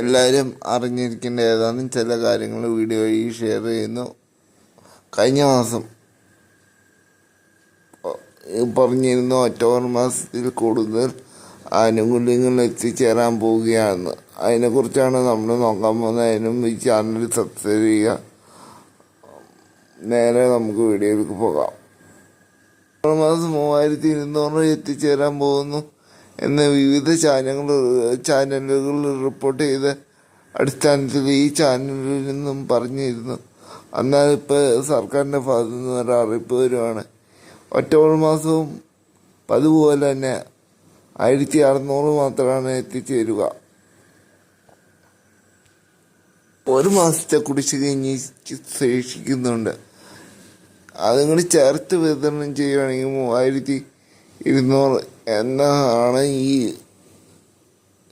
എല്ലാവരും അറിഞ്ഞിരിക്കേണ്ട ഏതാനും ചില കാര്യങ്ങൾ വീഡിയോ വഴി ഷെയർ ചെയ്യുന്നു. കഴിഞ്ഞ മാസം പറഞ്ഞിരുന്നു ഒക്ടോബർ മാസത്തിൽ കൂടുതൽ ആനുകൂല്യങ്ങൾ എത്തിച്ചേരാൻ പോവുകയാണെന്ന്. അതിനെക്കുറിച്ചാണ് നമ്മൾ നോക്കാൻ പോകുന്നത്. അതിനും ഈ ചാനൽ സബ്സ്ക്രൈബ് ചെയ്യുക. നേരെ നമുക്ക് വീഡിയോയിലേക്ക് പോകാം. മാസം മൂവായിരത്തി ഇരുന്നൂറ് എത്തിച്ചേരാൻ പോകുന്നു. എന്ന് വിവിധ ചാനലുകൾ ചാനലുകൾ റിപ്പോർട്ട് ചെയ്ത അടിസ്ഥാനത്തിൽ ഈ ചാനലിൽ നിന്നും പറഞ്ഞിരുന്നു. എന്നാൽ ഇപ്പോൾ സർക്കാരിന്റെ ഭാഗത്തു നിന്ന് ഒരു അറിയിപ്പ് വരുവാണ്. ഒക്ടോബർ മാസവും പതുപോലെ തന്നെ ആയിരത്തി അറുന്നൂറ് മാത്രമാണ് എത്തിച്ചേരുക. ഒരു മാസത്തെ കുടിശ്ശിക ഇനി ശേഷിക്കുന്നുണ്ട്. അതും കൂടി ചേർത്ത് വിതരണം ചെയ്യുകയാണെങ്കിൽ മൂവായിരത്തി ഇരുന്നൂറ് എന്നാണ് ഈ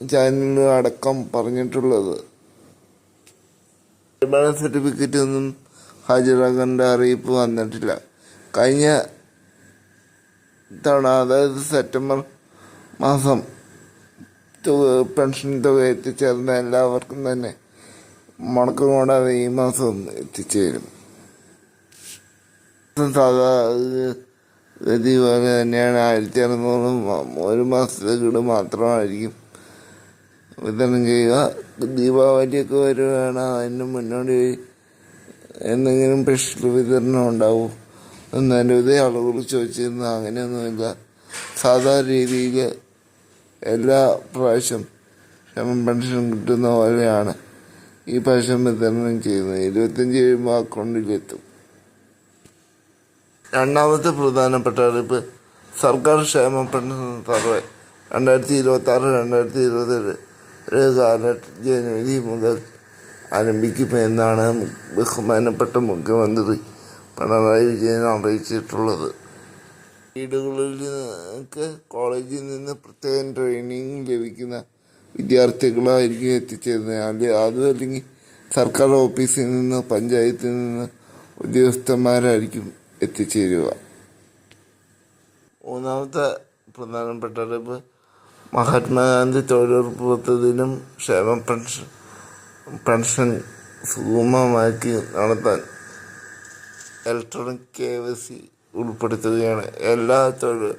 ചാനലിൽ അടക്കം പറഞ്ഞിട്ടുള്ളത്. വരുമാന സർട്ടിഫിക്കറ്റ് ഒന്നും ഹാജരാക്കേണ്ട അറിയിപ്പ് വന്നിട്ടില്ല. കഴിഞ്ഞ തവണ അതായത് സെപ്റ്റംബർ മാസം തുക പെൻഷൻ തുക എത്തിച്ചേർന്ന എല്ലാവർക്കും തന്നെ മുടക്കം കൂടാതെ ഈ മാസം എത്തിച്ചേരും സാധാ ഗതി പോലെ തന്നെയാണ്. ആയിരത്തി അറുന്നൂറ് ഒരു മാസത്തെ മാസത്തേക്കിട് മാത്രമായിരിക്കും വിതരണം ചെയ്യുക. ദീപാവലിയൊക്കെ വരുവാണ്. അതിന് മുന്നോടി എന്തെങ്കിലും സ്പെഷ്യൽ വിതരണം ഉണ്ടാവും ഇതേ ആളുകൾ ചോദിച്ചിരുന്നു. അങ്ങനെയൊന്നുമില്ല. സാധാരണ രീതിയിൽ എല്ലാ പ്രാവശ്യം ക്ഷമം പെൻഷൻ കിട്ടുന്ന പോലെയാണ് ഈ പ്രാവശ്യം വിതരണം ചെയ്യുന്നത്. ഇരുപത്തഞ്ച് കഴിയുമ്പോൾ അക്കൗണ്ടിലെത്തും. രണ്ടാമത്തെ പ്രധാനപ്പെട്ട അറിയിപ്പ് സർക്കാർ ക്ഷേമ പെൻഷൻ സർവേ രണ്ടായിരത്തി ഇരുപത്തി ആറ് രണ്ടായിരത്തി ഇരുപത്തേഴ് കാല ജനുവരി മുതൽ ആരംഭിക്കുമെന്നാണ് ബഹുമാനപ്പെട്ട മുഖ്യമന്ത്രി പിണറായി വിജയൻ അറിയിച്ചിട്ടുള്ളത്. വീടുകളിൽ നിന്നൊക്കെ കോളേജിൽ നിന്ന് പ്രത്യേകം ട്രെയിനിങ് ലഭിക്കുന്ന വിദ്യാർത്ഥികളായിരിക്കും എത്തിച്ചേരുന്നത്. അല്ലെ അതല്ലെങ്കിൽ സർക്കാർ ഓഫീസിൽ നിന്ന് പഞ്ചായത്തിൽ നിന്ന് ഉദ്യോഗസ്ഥന്മാരായിരിക്കും എത്തിച്ചേരുക. മൂന്നാമത്തെ പ്രധാനപ്പെട്ട അറിവ് മഹാത്മാഗാന്ധി തൊഴിലുറപ്പ് പദ്ധതിയിലും ക്ഷേമ പെൻഷൻ പെൻഷൻ സുഗമമാക്കി നടത്താൻ ഇലക്ട്രോണിക് കെ വൈ സി ഉൾപ്പെടുത്തുകയാണ്. എല്ലാ തൊഴിൽ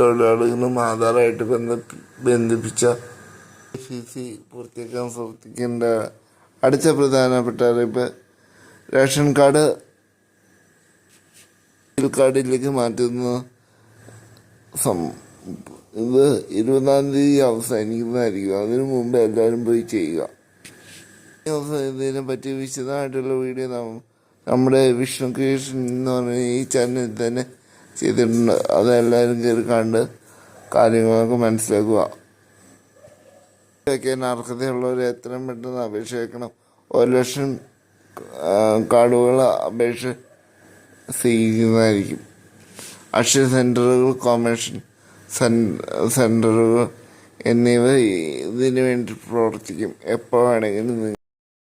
തൊഴിലാളികളും ആധാറായിട്ട് ബന്ധ ബന്ധിപ്പിച്ച സി സി പൂർത്തിയാക്കാൻ ശ്രദ്ധിക്കേണ്ട അടുത്ത പ്രധാനപ്പെട്ട അറിയിപ്പ് റേഷൻ കാർഡ് കാർഡിലേക്ക് മാറ്റുന്ന സം ഇത് ഇരുപതാം തീയതി അവസാനിക്കുന്നതായിരിക്കും. അതിനു മുമ്പ് എല്ലാവരും പോയി ചെയ്യുക. ഇതിനെ പറ്റി വിശദമായിട്ടുള്ള വീഡിയോ നമ്മുടെ വിഷ്ണു ക്രിയേഷൻ എന്ന് പറഞ്ഞ ഈ ചാനലിൽ തന്നെ ചെയ്തിട്ടുണ്ട്. അതെല്ലാവരും കയറി കണ്ട് കാര്യങ്ങളൊക്കെ മനസ്സിലാക്കുക. വയ്ക്കാൻ അർഹതയുള്ളവർ എത്രയും പെട്ടെന്ന് അപേക്ഷ വയ്ക്കണം ഒരു ലക്ഷം കാർഡുകൾ അപേക്ഷ സ്വീകരിക്കുന്നതായിരിക്കും അക്ഷയ സെന്ററുകൾ കോമേഷൻ സെന്ററുകൾ എന്നിവ ഇതിനു വേണ്ടി പ്രവർത്തിക്കും. എപ്പോൾ വേണമെങ്കിലും